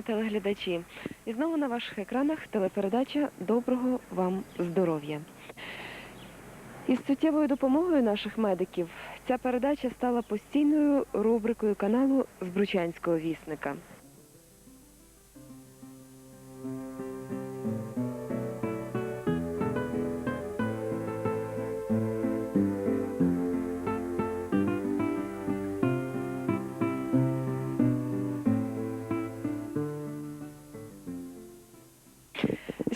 шановні телеглядачі. І знову на ваших екранах телепередача Доброго вам здоров'я. Із суттєвою допомогою наших медиків ця передача стала постійною рубрикою каналу Збручанського вісника.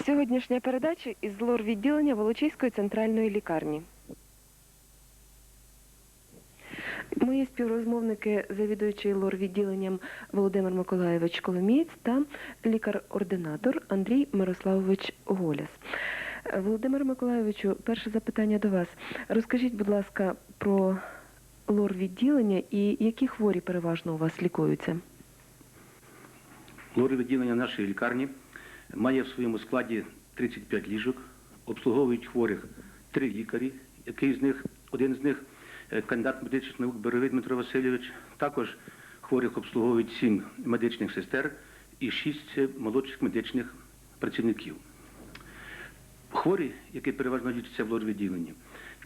Сьогоднішня передача із лор відділення Волочиської центральної лікарні. Мої співрозмовники, завідуючий лор відділенням Володимир Миколаєвич Коломієць та лікар-ординатор Андрій Мирославович Голяс. Володимир Миколаєвичу, перше запитання до вас. Розкажіть, будь ласка, про лор відділення і які хворі переважно у вас лікуються? Лори відділення нашої лікарні має в своєму складі 35 ліжок, обслуговують хворих три лікарі, який з них, один з них е, кандидат медичних наук Боровий Дмитро Васильович. Також хворих обслуговують сім медичних сестер і шість е, молодших медичних працівників. Хворі, які переважно лічаться в лор-відділенні,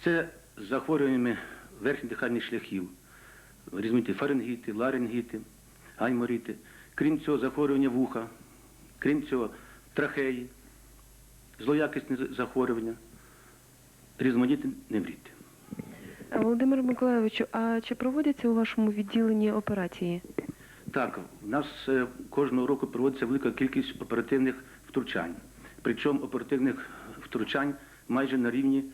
це з захворюваннями верхніх дихальних шляхів, різноманітні фарингіти, ларингіти, гайморіти. Крім цього, захворювання вуха, крім цього, трахеї, злоякісні захворювання, різноманітні невріти. Володимир Миколаєвичу, а чи проводяться у вашому відділенні операції? Так, в нас е, кожного року проводиться велика кількість оперативних втручань. Причому оперативних втручань майже на рівні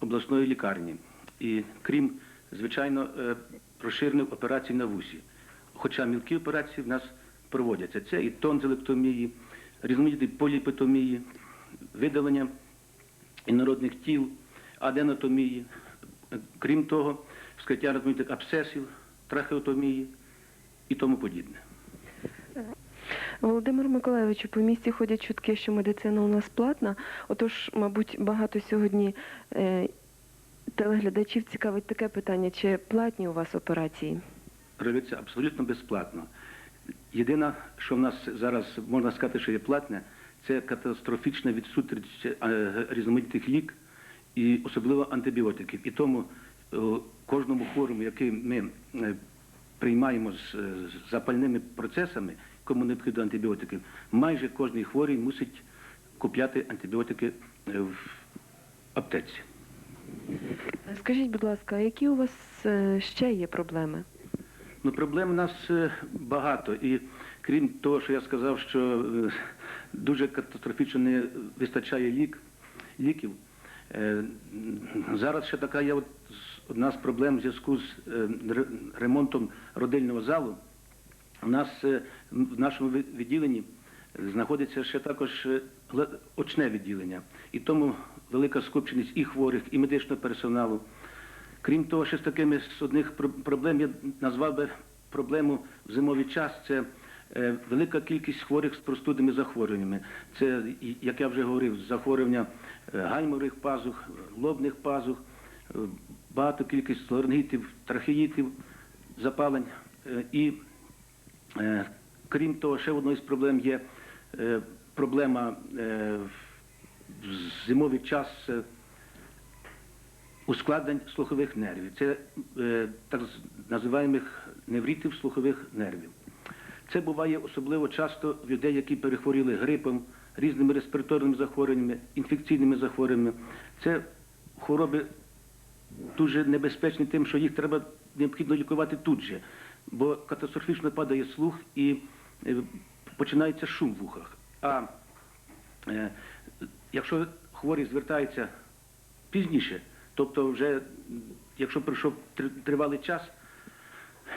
обласної лікарні. І крім, звичайно, е, розширених операцій на вусі. Хоча мілкі операції в нас проводяться. Це і тонзилектомії, різноманітні поліпетомії, видалення інородних тіл, аденотомії. Крім того, вскриття різноманітних абсцесів, трахеотомії і тому подібне. Володимир Миколаєвичу, по місті ходять чутки, що медицина у нас платна. Отож, мабуть, багато сьогодні е, телеглядачів цікавить таке питання, чи платні у вас операції? робиться абсолютно безплатно. Єдине, що в нас зараз можна сказати, що є платне, це катастрофічна відсутність е, різноманітних лік і особливо антибіотиків. І тому е, кожному хворому, який ми е, приймаємо з запальними процесами, кому необхідно антибіотики, майже кожний хворий мусить купляти антибіотики в аптеці. Скажіть, будь ласка, які у вас ще є проблеми? Ну, проблем у нас е, багато. І крім того, що я сказав, що е, дуже катастрофічно не вистачає лік, ліків. е, Зараз ще така є одна з проблем в зв'язку з ремонтом родильного залу. У нас в нашому відділенні знаходиться ще також очне відділення. І тому велика скупченість і хворих, і медичного персоналу. Крім того, ще з такими з одних проблем я назвав би проблему в зимовий час. Це е, велика кількість хворих з простудними захворюваннями. Це, як я вже говорив, захворювання е, гаймових пазух, лобних пазух, е, багато кількість ларингітів, трахеїтів, запалень. І Крім того, ще одною з проблем є проблема в зимовий час ускладнень слухових нервів. Це е, так називаємих неврітів слухових нервів. Це буває особливо часто в людей, які перехворіли грипом, різними респіраторними захворюваннями, інфекційними захворюваннями. Це хвороби дуже небезпечні тим, що їх треба необхідно лікувати тут же, бо катастрофічно падає слух і е, починається шум в ухах. А е, якщо хворий звертається пізніше, тобто вже якщо пройшов тривалий час,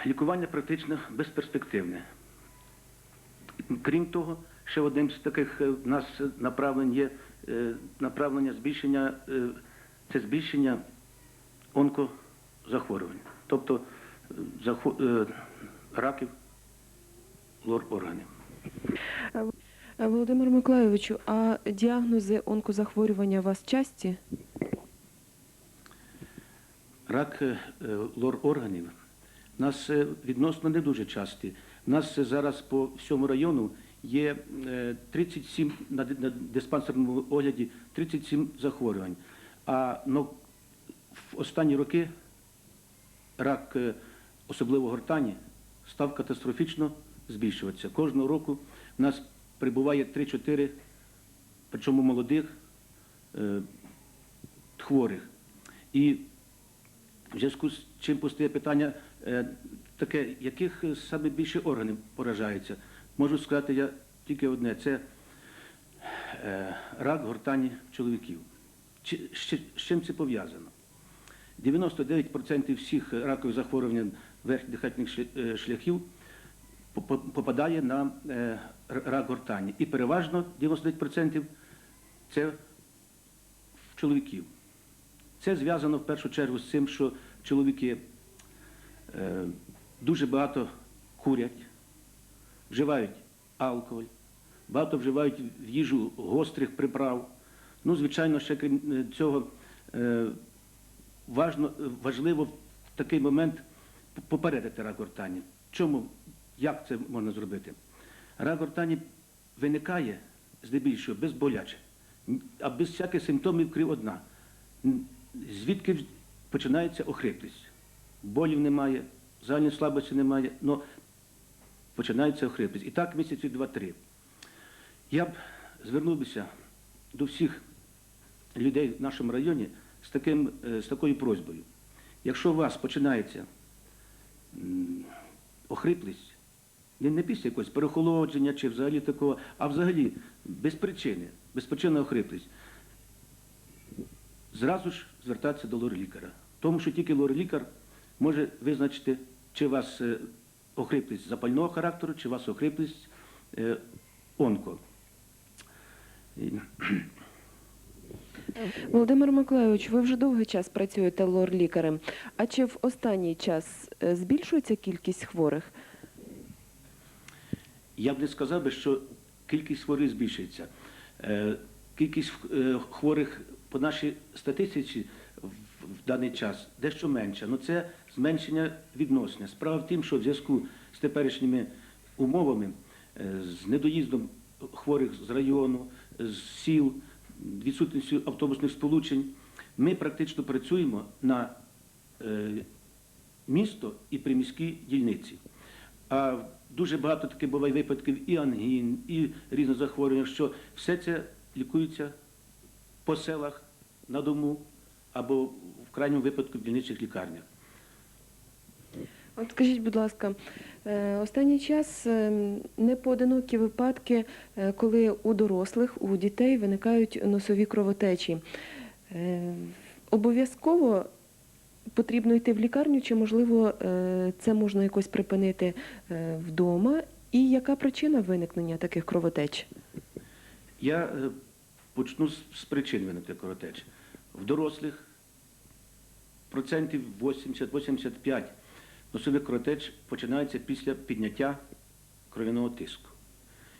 лікування практично безперспективне. Крім того, ще одним з таких е, в нас направлень є е, направлення збільшення, е, це збільшення онкозахворювань, тобто е, е, раків лор органів. Е, Володимир Миколаєвичу, а діагнози онкозахворювання у вас часті? Рак е, е, лор органів у нас е, відносно не дуже часті. У нас зараз по всьому району є е, 37 на диспансерному огляді 37 захворювань. А ну, в останні роки рак, особливо гортані, став катастрофічно збільшуватися. Кожного року в нас прибуває 3-4, причому молодих хворих. І в зв'язку з чим постає питання е, таке, яких е, саме більше органів поражаються. Можу сказати я тільки одне: це е, рак гортані чоловіків. З чим це пов'язано? 99% всіх ракових захворювань верхніх дихальних шляхів по- по- попадає на рак гортані. І переважно 99% це в чоловіків. Це зв'язано в першу чергу з цим, що чоловіки е, дуже багато курять, вживають алкоголь, багато вживають в їжу гострих приправ. Ну, звичайно, ще крім е, цього е, важно, важливо в такий момент попередити рак гортані. Чому, як це можна зробити? Рак гортані виникає здебільшого безболяче, н- а без всяких симптомів, крім одна. Звідки починається охриплість? Болів немає, загальної слабості немає, але починається охриплість. І так місяці два-три. Я б звернувся до всіх людей в нашому районі з, таким, е, з такою просьбою. Якщо у вас починається охриплість, не, не після якогось перехолодження чи взагалі такого, а взагалі без причини, безпричинна охриплість, зразу ж звертатися до лор-лікаря. Тому що тільки лор-лікар може визначити, чи у вас е, охриплість запального характеру, чи у вас охриплість е, онко. Володимир Миколайович, ви вже довгий час працюєте лор-лікарем. А чи в останній час е, збільшується кількість хворих? Я б не сказав би, що кількість хворих збільшується. Кількість хворих по нашій статистиці в даний час дещо менша. Ну це зменшення відносне. Справа в тім, що в зв'язку з теперішніми умовами, е, з недоїздом хворих з району, з сіл, відсутністю автобусних сполучень, ми практично працюємо на е, місто і приміські дільниці. А дуже багато таких буває випадків і ангін, і різних захворювань, що все це лікується по селах на дому або в крайньому випадку в дільничих лікарнях. От скажіть, будь ласка, е, останній час е, непоодинокі випадки, е, коли у дорослих, у дітей виникають носові кровотечі. Обов'язково потрібно йти в лікарню, чи можливо це можна якось припинити вдома? І яка причина виникнення таких кровотеч? Я почну з, причин виникнення кровотеч. В дорослих процентів 80-85 носових кровотеч починається після підняття кров'яного тиску.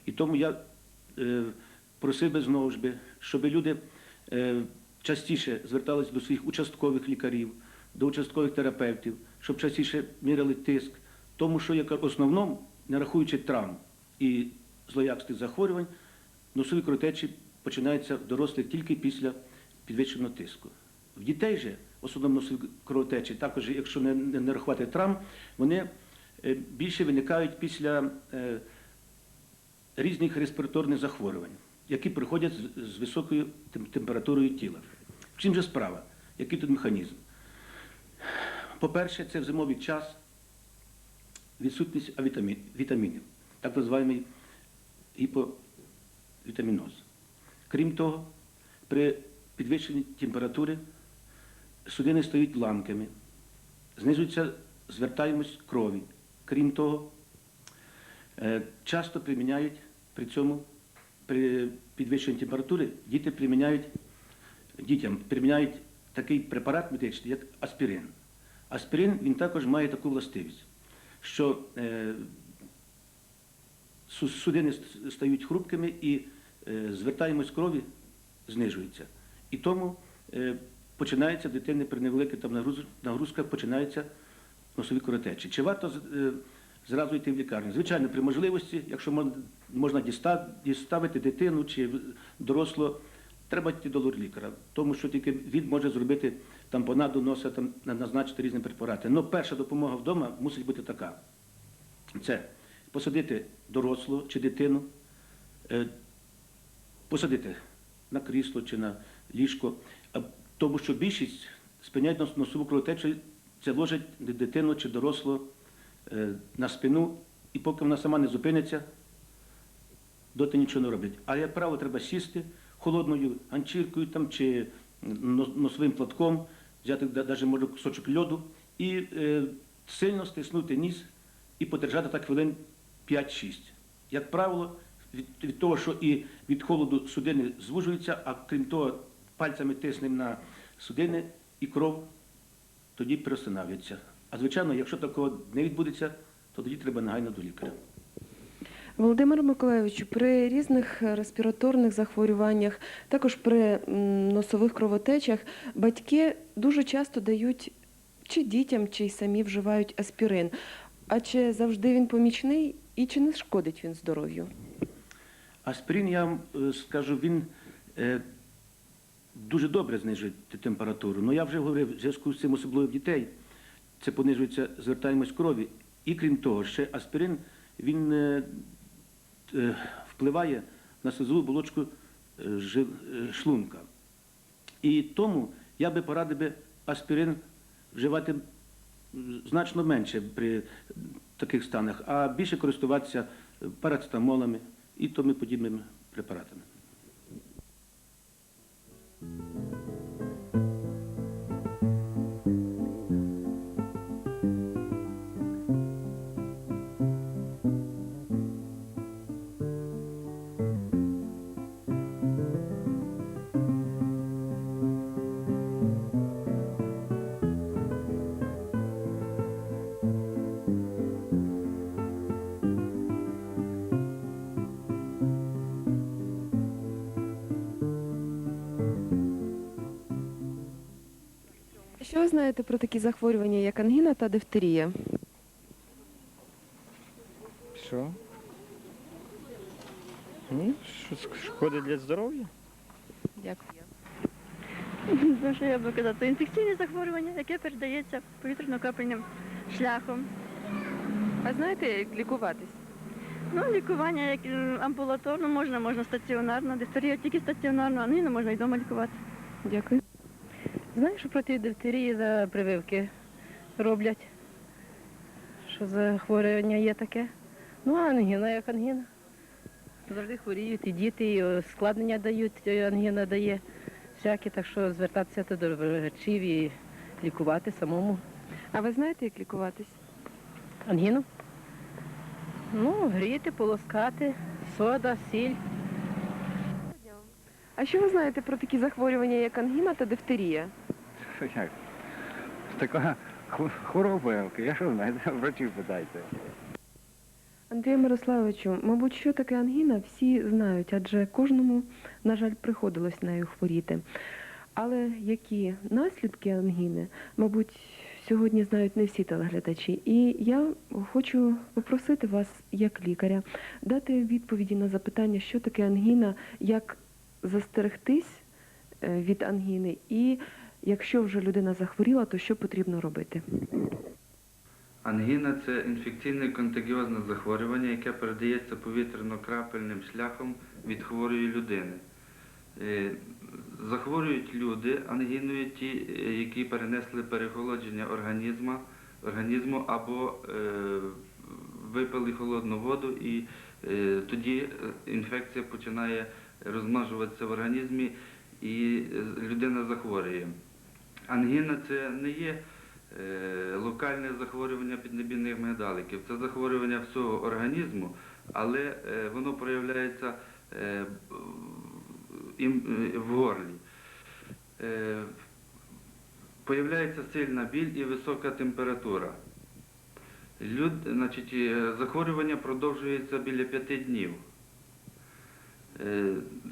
І тому я е, просив би знову ж би, щоб люди е, частіше зверталися до своїх участкових лікарів, до участкових терапевтів, щоб частіше міряли тиск. Тому що як в основному, не рахуючи травм і злоякісних захворювань, носові кровотечі починаються в дорослих тільки після підвищеного тиску. В дітей же, основному кровотечі, також, якщо не, не, не рахувати травм, вони е, більше виникають після е, різних респіраторних захворювань, які приходять з, з високою тем- температурою тіла. В чим же справа? Який тут механізм? По-перше, це в зимовий час відсутність вітамінів, так називаємий гіповітаміноз. Крім того, при підвищенні температури судини стають ламкими, знижується звертаємость крові. Крім того, е, часто приміняють при цьому, при підвищенні температури, діти приміняють, дітям приміняють такий препарат медичний, як аспірин. Аспірин він також має таку властивість, що е, судини стають хрупкими і звертаємось крові знижується. І тому е, починається дитини при невеликих там нагруз- нагрузках починається носові кровотечі. Чи варто е, зразу йти в лікарню? Звичайно, при можливості, якщо можна діставити дитину чи дорослого, треба йти до лор-лікаря, тому що тільки він може зробити тампонаду носа, там, на- назначити різні препарати. Але перша допомога вдома мусить бути така. Це посадити дорослого чи дитину, е, посадити на крісло чи на ліжко, тому що більшість спиняють нос- носову кровотечу, це ложать дитину чи дорослого е, на спину, і поки вона сама не зупиниться, доти нічого не роблять. А як правило, треба сісти холодною ганчіркою там, чи носовим платком, взяти навіть може кусочок льоду і е, сильно стиснути ніс і подержати так хвилин 5-6. Як правило, від, від того, що і від холоду судини звужуються, а крім того, пальцями тиснемо на судини і кров тоді перестановлюється. А звичайно, якщо такого не відбудеться, то тоді треба негайно до лікаря. Володимир Миколайовичу, при різних респіраторних захворюваннях, також при носових кровотечах, батьки дуже часто дають чи дітям, чи й самі вживають аспірин. А чи завжди він помічний і чи не шкодить він здоров'ю? Аспірин, я вам е, скажу, він е, дуже добре знижує температуру. Ну я вже говорив, в зв'язку з цим особливо в дітей, це понижується звертаємось крові. І крім того, ще аспірин він е, впливає на слизову оболочку е, шлунка. І тому я би порадив би аспірин вживати значно менше при таких станах, а більше користуватися парацетамолами і тому подібними препаратами. Що ви знаєте про такі захворювання, як ангіна та дифтерія? Що? Ну, що шкодить для здоров'я? Дякую. Ну, що я би казати, це інфекційне захворювання, яке передається повітряно-капельним шляхом. А знаєте, як лікуватись? Ну, лікування як е, амбулаторно можна, можна стаціонарно, дифтерія тільки стаціонарно, а нині можна і вдома лікувати. Дякую. Знаєш, що проти дифтерії за прививки роблять? Що захворювання є таке? Ну, ангіна як ангіна. Завжди хворіють і діти, і складнення дають, і ангіна дає всякі, так що звертатися до врачів і лікувати самому. А ви знаєте, як лікуватись? Ангіну? Ну, гріти, полоскати, сода, сіль. А що ви знаєте про такі захворювання, як ангіна та дифтерія? Як? Така хвороба, я що знаю, врачів питайте. Андрію Мирославовичу, мабуть, що таке ангіна, всі знають, адже кожному, на жаль, приходилось нею хворіти. Але які наслідки ангіни, мабуть, сьогодні знають не всі телеглядачі. І я хочу попросити вас, як лікаря, дати відповіді на запитання, що таке ангіна, як застерегтись е, від ангіни, і якщо вже людина захворіла, то що потрібно робити? Ангіна це інфекційне контагіозне захворювання, яке передається повітряно-крапельним шляхом від хворої людини. Е, Захворюють люди ангіною ті, е, які перенесли переохолодження організму, організму або е, випили холодну воду, і е, тоді е, інфекція починає розмножуватися в організмі і людина захворює. Ангіна це не є е, локальне захворювання піднебійних мигдаликів. Це захворювання всього організму, але е, воно проявляється е, в горлі. Появляється сильна біль і висока температура. Люд, значить, захворювання продовжується біля п'яти днів.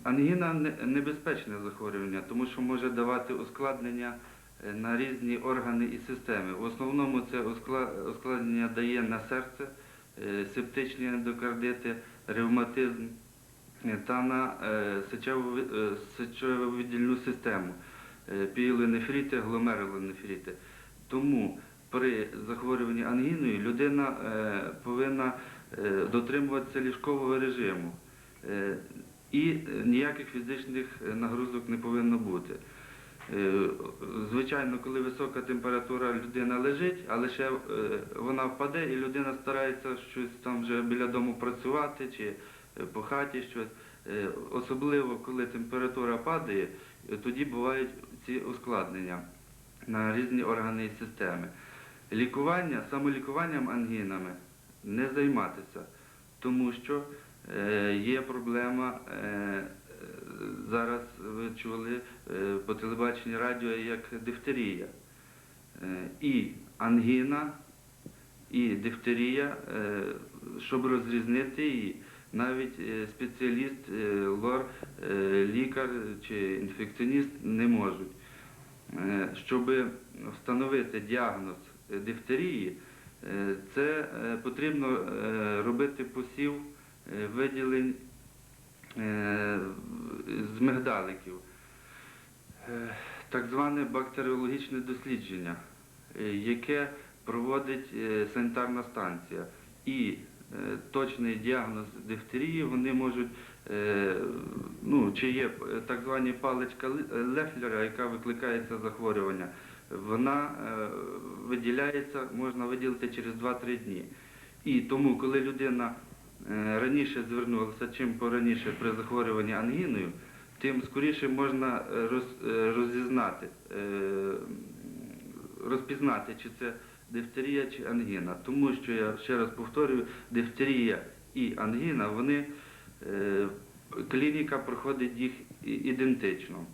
Ангіна небезпечне захворювання, тому що може давати ускладнення на різні органи і системи. В основному це ускла- ускладнення дає на серце, е, септичні ендокардити, ревматизм е, та на е, е, сечовидільну систему, е, піелонефрити, гломерулонефрити. Тому при захворюванні ангіною людина е, повинна е, дотримуватися ліжкового режиму. Е, І е, ніяких фізичних е, нагрузок не повинно бути. Е, Звичайно, коли висока температура, людина лежить, а лише е, вона впаде і людина старається щось там вже біля дому працювати чи е, по хаті щось. Е, Особливо коли температура падає, тоді бувають ці ускладнення на різні органи і системи. Лікування, самолікуванням ангінами не займатися, тому що є проблема. Зараз чули е, по телебаченню радіо як дифтерія. Е, І ангіна, і дифтерія, е, щоб розрізнити її, навіть е, спеціаліст, е, лор, е, лікар чи інфекціоніст не можуть. Е, Щоб встановити діагноз е, дифтерії, е, це е, потрібно е, робити посів е, виділень е, з мигдаликів. Е, Так зване бактеріологічне дослідження, е, яке проводить е, санітарна станція. І е, точний діагноз дифтерії вони можуть, е, ну, чи є е, так звані паличка Ле- Лефлера, яка викликає це захворювання, вона е, виділяється, можна виділити через 2-3 дні. І тому, коли людина е, раніше звернулася, чим пораніше при захворюванні ангіною, тим скоріше можна е, е, розізнати, е, розпізнати, чи це дифтерія чи ангіна. Тому що я ще раз повторюю, дифтерія і ангіна, вони е, клініка проходить їх ідентично.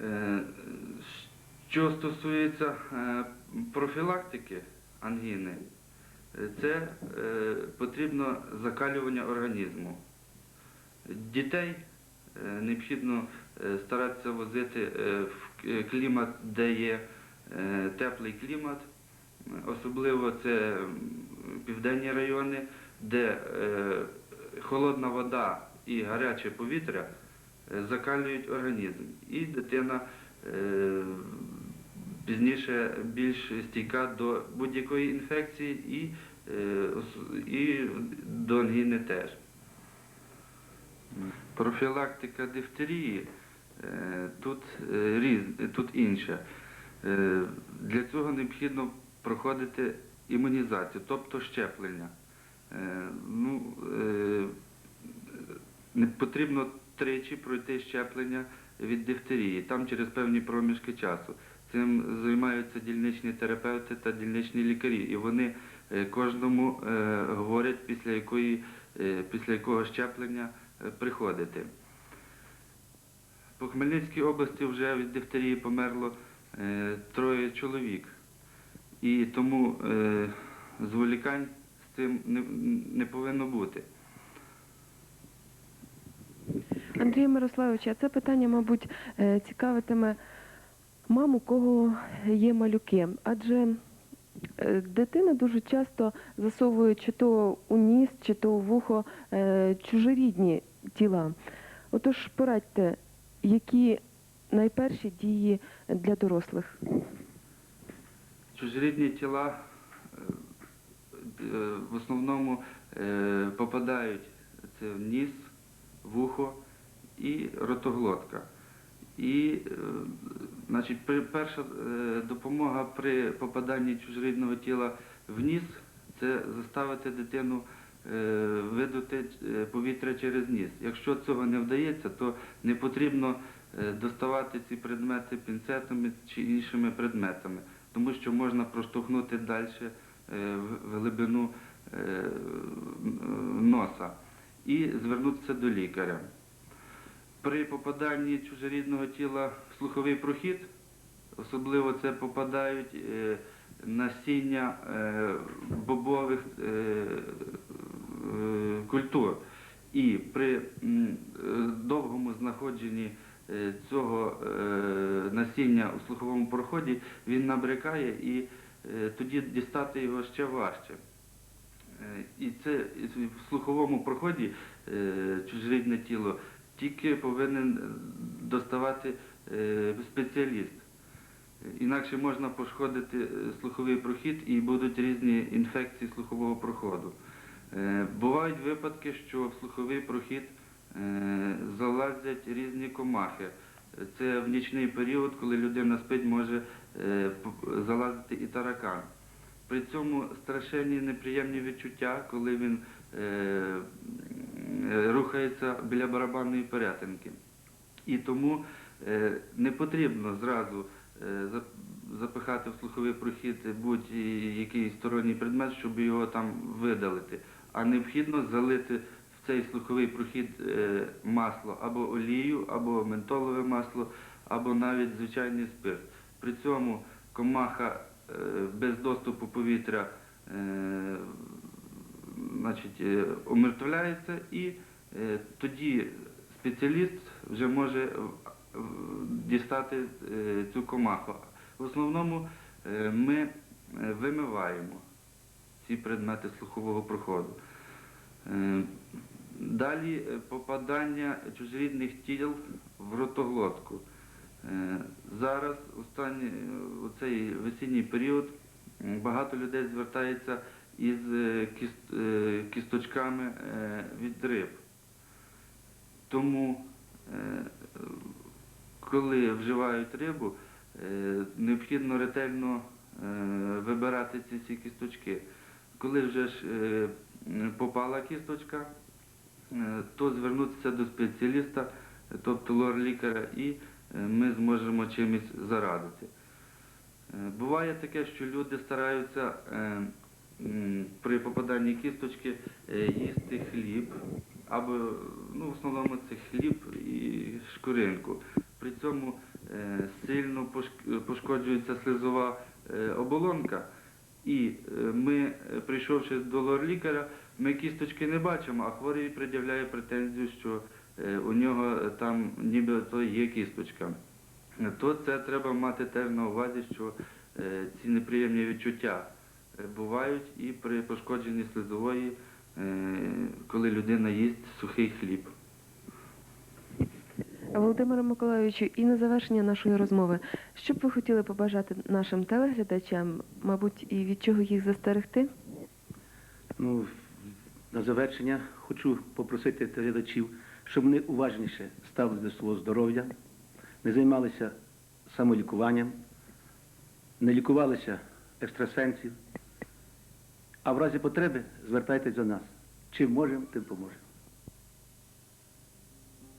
Е, Що стосується е, профілактики ангіни, е, це е, потрібно закалювання організму. Дітей е, необхідно е, старатися возити в клімат, де є теплий клімат, особливо це південні райони, де холодна вода і гаряче повітря закалюють організм. І дитина пізніше більш стійка до будь-якої інфекції і, е, і до ангіни теж. Профілактика дифтерії е, тут, е, різ, тут інша. Для цього необхідно проходити імунізацію, тобто щеплення. Ну, потрібно тричі пройти щеплення від дифтерії, там через певні проміжки часу. Цим займаються дільничні терапевти та дільничні лікарі, і вони е, кожному е, говорять, після, якої, е, після якого щеплення приходити. По Хмельницькій області вже від дифтерії померло троє чоловік. І тому зволікань з цим не, повинно бути. Андрій Мирославович, а це питання, мабуть, цікавитиме мам, у кого є малюки. Адже е, дитина дуже часто засовує чи то у ніс, чи то у вухо е, чужорідні тіла. Отож, порадьте, які найперші дії для дорослих? Чужорідні тіла е, в основному попадають це в ніс, вухо і ротоглотка. І значить, перша е, допомога при попаданні чужорідного тіла в ніс це заставити дитину е, видути е, повітря через ніс. Якщо цього не вдається, то не потрібно доставати ці предмети пінцетами чи іншими предметами тому що можна проштовхнути далі в глибину носа і звернутися до лікаря. При попаданні чужорідного тіла слуховий прохід, особливо це попадають е, насіння е, бобових е, культур. І при довгому знаходженні цього насіння у слуховому проході він набрякає і тоді дістати його ще важче. І це в слуховому проході чужорідне тіло тільки повинен доставати спеціаліст. Інакше можна пошкодити е, слуховий прохід і будуть різні інфекції слухового проходу. Е, Бувають випадки, що в слуховий прохід е, залазять різні комахи. Це в нічний період, коли людина спить, може е, залазити і таракан. При цьому страшенні неприємні відчуття, коли він е, е, рухається біля барабанної перетинки. І тому е, не потрібно зразу е, запихати в слуховий прохід будь-який сторонній предмет, щоб його там видалити, а необхідно залити в цей слуховий прохід е, масло або олію, або ментолове масло, або навіть звичайний спирт. При цьому комаха е, без доступу повітря е, значить, е, омертвляється і е, тоді спеціаліст вже може е, дістати е, цю комаху. В основному е, ми е, вимиваємо ці предмети слухового проходу. Далі попадання чужорідних тіл в ротоглотку. Зараз, останній, е, у цей весінній період, багато людей звертається із кіст- кісточками від риб. Тому, коли вживають рибу, е, необхідно ретельно е, вибирати ці всі кісточки. Коли вже ж е, попала кісточка, то звернутися до спеціаліста, тобто лор-лікаря, і ми зможемо чимось зарадити. Буває таке, що люди стараються при попаданні кісточки їсти хліб, або ну, в основному це хліб і шкуринку. При цьому е, сильно пошкоджується слизова е, оболонка. І е, ми, прийшовши до лор-лікаря, ми кісточки не бачимо, а хворий пред'являє претензію, що у нього там нібито є кісточка. То це треба мати теж на увазі, що ці неприємні відчуття бувають і при пошкодженні слизової, коли людина їсть сухий хліб. Володимире Миколайовичу, і на завершення нашої розмови, що б ви хотіли побажати нашим телеглядачам, мабуть, і від чого їх застерегти? Ну, на завершення хочу попросити глядачів, щоб вони уважніше ставили до свого здоров'я, не займалися самолікуванням, не лікувалися екстрасенсів, а в разі потреби звертайтесь до нас. Чим можемо, тим поможемо.